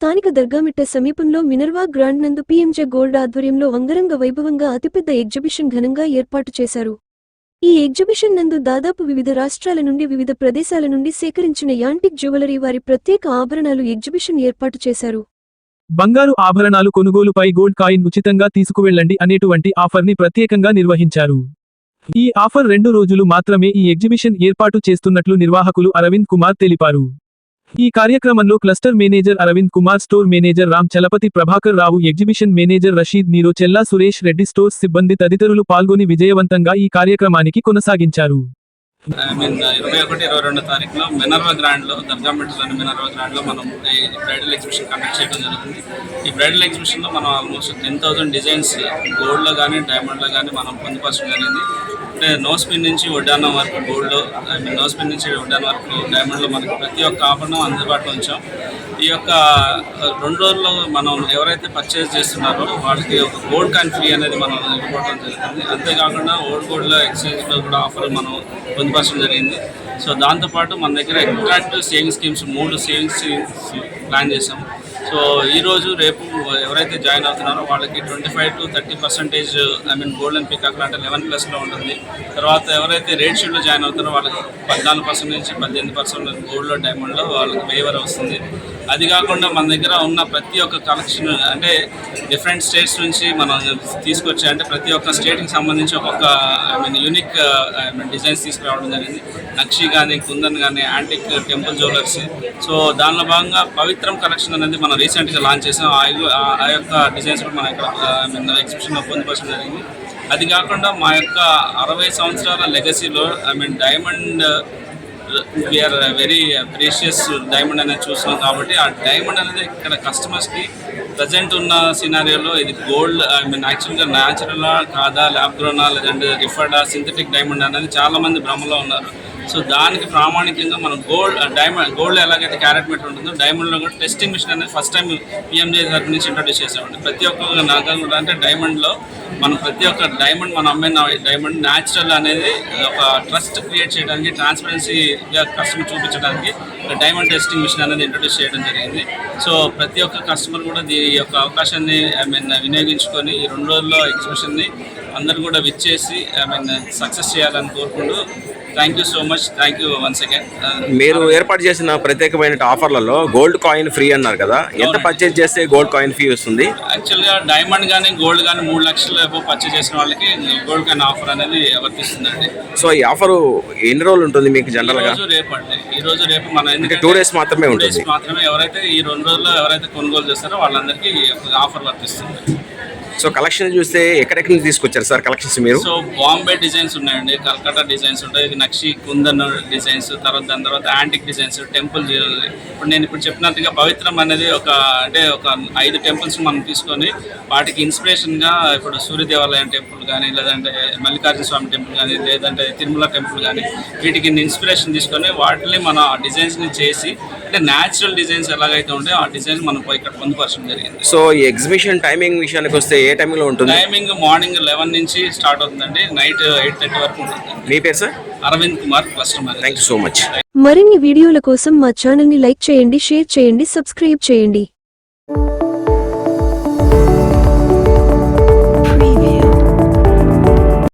స్థానిక దర్గామిట్ట సమీపంలో Minerva Grand నందు పీఎంజే గోల్డ్ ఆధ్వర్యంలో అంగరంగ వైభవంగా అతిపెద్ద ఎగ్జిబిషన్ ఘనంగా ఏర్పాటు చేశారు. ఈ ఎగ్జిబిషన్ నందు దాదాపు వివిధ రాష్ట్రాల నుండి వివిధ ప్రదేశాల నుండి సేకరించిన యాంటిక్ జ్యువెలరీ వారి ప్రత్యేక ఆభరణాలు ఎగ్జిబిషన్ ఏర్పాటు చేశారు. బంగారు ఆభరణాలు కొనుగోలుపై గోల్డ్ కాయిన్ ఉచితంగా తీసుకువెళ్ళండి అనేటువంటి ఆఫర్ని ప్రత్యేకంగా నిర్వహించారు. ఈ ఆఫర్ రెండు రోజులు మాత్రమే ఈ ఎగ్జిబిషన్ ఏర్పాటు చేస్తున్నట్లు నిర్వాహకులు అరవింద్ కుమార్ తెలిపారు. ఈ కార్యక్రమంలో cluster manager Aravind Kumar store manager Ram Chalapathi Prabhakar Rao exhibition manager Rasheed Neero Chella Suresh Reddy stores సిబ్బంది తదితరులు పాల్గొని విజయవంతంగా ఈ కార్యక్రమానికి కొనసాగించారు. ఐ మీన్ ఇరవై ఒకటి ఇరవై రెండు తారీఖులో మినర్వా గ్రాండ్లో దర్గామెట్లోని మినర్వా గ్రాండ్లో మనం ఈ బ్రైడల్ ఎగ్జిబిషన్ కండక్ట్ చేయడం జరుగుతుంది. ఈ బ్రైడల్ ఎగ్జిబిషన్లో మనం ఆల్మోస్ట్ టెన్ థౌసండ్ డిజైన్స్ గోల్డ్లో కానీ డైమండ్లో కానీ మనం పొందుపరచడం జరిగింది. నో స్పిన్ నుంచి వడ్డానం వరకు గోల్డ్లో ఐ మీన్ నో స్పిన్ నుంచి వడ్డానం వరకు డైమండ్లో మనకి ప్రతి ఒక్క ఆభరణం అందుబాటులో ఉంచాం. ఈ యొక్క రెండు రోజుల్లో మనం ఎవరైతే పర్చేజ్ చేస్తున్నారో వాళ్ళకి ఒక గోల్డ్ కాయిన్ ఫ్రీ అనేది మనం ఇవ్వడం జరుగుతుంది. అంతేకాకుండా ఓల్డ్ గోల్డ్లో ఎక్స్చేంజ్లో కూడా ఆఫర్ మనం పొందుపరచడం జరిగింది. సో దాంతోపాటు మన దగ్గర అట్రాక్టివ్ సేవింగ్ స్కీమ్స్ మూడు సేవింగ్స్ స్కీమ్స్ ప్లాన్ చేసాం సో ఈరోజు రేపు ఎవరైతే జాయిన్ అవుతున్నారో వాళ్ళకి twenty five to thirty percentage I mean golden peacock అంటే లెవెన్ ప్లస్లో ఉంటుంది. తర్వాత ఎవరైతే రేట్ షీట్లో జాయిన్ అవుతారో వాళ్ళకి పద్నాలుగు పర్సెంట్ నుంచి పద్దెనిమిది పర్సెంట్ గోల్డ్లో డైమండ్లో వాళ్ళకి వేవర్ వస్తుంది. అది కాకుండా మన దగ్గర ఉన్న ప్రతి ఒక్క కలెక్షన్ అంటే డిఫరెంట్ స్టేట్స్ నుంచి మనం తీసుకొచ్చి అంటే ప్రతి ఒక్క స్టేట్కి సంబంధించి ఒక్కొక్క I mean unique I mean designs తీసుకురావడం జరిగింది. నక్షి కానీ కుందన్ కానీ యాంటిక్ టెంపుల్ జ్యువెలర్స్ సో దానిలో భాగంగా పవిత్రం కలెక్షన్ అనేది మనం రీసెంట్గా లాంచ్ చేసాం ఆ యొక్క డిజైన్స్ కూడా మన ఇక్కడ నిన్న ఎగ్జిబిషన్లో పొందుపరచడం జరిగింది. అది కాకుండా మా యొక్క అరవై సంవత్సరాల లెగసీలో I mean diamond we are very precious diamond అనేది చూస్తున్నాం కాబట్టి ఆ డైమండ్ అనేది ఇక్కడ కస్టమర్స్కి ప్రజెంట్ ఉన్న సినారియోలో ఇది గోల్డ్ ఐ మీన్ యాక్చువల్గా న్యాచురలా కాదా ల్యాబ్ గ్రోనా లేదంటే రిఫర్డా సింథటిక్ డైమండ్ అనేది చాలామంది భ్రమలో ఉన్నారు. సో దానికి ప్రామాణికంగా మనం గోల్డ్ డైమండ్ గోల్డ్ ఎలాగైతే క్యారెట్ మీటర్ ఉంటుందో డైమండ్లో కూడా టెస్టింగ్ మిషన్ అనేది ఫస్ట్ టైం పిఎంజే తరఫు నుంచి ఇంట్రొడ్యూస్ చేసామండి ప్రతి ఒక్క నాకు కూడా అంటే డైమండ్లో మనం ప్రతి ఒక్క డైమండ్ మనం అమ్మే డైమండ్ న్యాచురల్ అనేది ఒక ట్రస్ట్ క్రియేట్ చేయడానికి ట్రాన్స్పరెన్సీగా కస్టమర్ చూపించడానికి డైమండ్ టెస్టింగ్ మిషన్ అనేది ఇంట్రొడ్యూస్ చేయడం జరిగింది. సో ప్రతి ఒక్క కస్టమర్ కూడా దీని యొక్క అవకాశాన్ని ఐ మీన్ వినియోగించుకొని ఈ రెండు రోజుల్లో ఎగ్జిబిషన్ని అందరూ కూడా విచ్చేసి ఐ మీన్ సక్సెస్ చేయాలని కోరుకుంటూ thank you so much thank you once again మీరు ఏర్పాటు చేసిన ప్రత్యేకమైన ఆఫర్లలో గోల్డ్ కాయిన్ ఫ్రీ అన్నారు కదా. ఎంత పర్చేజ్ చేస్తే గోల్డ్ కాయిన్ ఫీ వస్తుంది? యాక్చువల్గా డైమండ్ కానీ గోల్డ్ కానీ మూడు లక్షల పర్చేజ్ చేసిన వాళ్ళకి గోల్డ్ కాయిన్ ఆఫర్ అనేది వర్తిస్తుందండి. సో ఈ ఆఫర్ ఎన్ని రోజులు ఉంటుంది మీకు ఈ జనరల్గా? రోజు రేపు అండి. ఈ రోజు రేపు మన ఎందుకంటే two days మాత్రమే ఉంటుంది. మాత్రమే ఎవరైతే ఈ రెండు రోజుల్లో ఎవరైతే కొనుగోలు చేస్తారో వాళ్ళందరికీ ఆఫర్ వర్తిస్తుంది. సో కలెక్షన్ చూస్తే ఎక్కడెక్కడి నుంచి తీసుకొచ్చారు సార్ కలెక్షన్స్ మీరు? సో బాంబే డిజైన్స్ ఉన్నాయండి కల్కటా డిజైన్స్ ఉంటాయి నక్షి కుందన్ డిజైన్స్ తర్వాత దాని తర్వాత యాంటిక్ డిజైన్స్ టెంపుల్ ఇప్పుడు నేను ఇప్పుడు చెప్పినట్టుగా పవిత్రం అనేది ఒక అంటే ఒక ఐదు టెంపుల్స్ మనం తీసుకొని వాటికి ఇన్స్పిరేషన్గా ఇప్పుడు సూర్య దేవాలయం టెంపుల్ కానీ లేదంటే మల్లికార్జున స్వామి టెంపుల్ కానీ లేదంటే తిరుమల టెంపుల్ కానీ వీటికి ఇన్స్పిరేషన్ తీసుకొని వాటిని మన డిజైన్స్ని చేసి అంటే న్యాచురల్ డిజైన్స్ ఎలాగైతే ఉంటాయో ఆ డిజైన్స్ మనం ఇక్కడ పొందుపరచడం జరిగింది. సో ఈ ఎగ్జిబిషన్ టైమింగ్ విషయానికి వస్తే ఏ టైంలో ఉంటుంది? టైమింగ్ మార్నింగ్ లెవెన్ నుంచి స్టార్ట్ అవుతుందండి. నైట్ ఎయిట్ థర్టీ వరకు ఉంటుంది. మీ పేరు sir? Aravind Kumar customer thank you so much మరిన్ని వీడియోల కోసం మా ఛానల్ని లైక్ చేయండి షేర్ చేయండి సబ్స్క్రైబ్ చేయండి.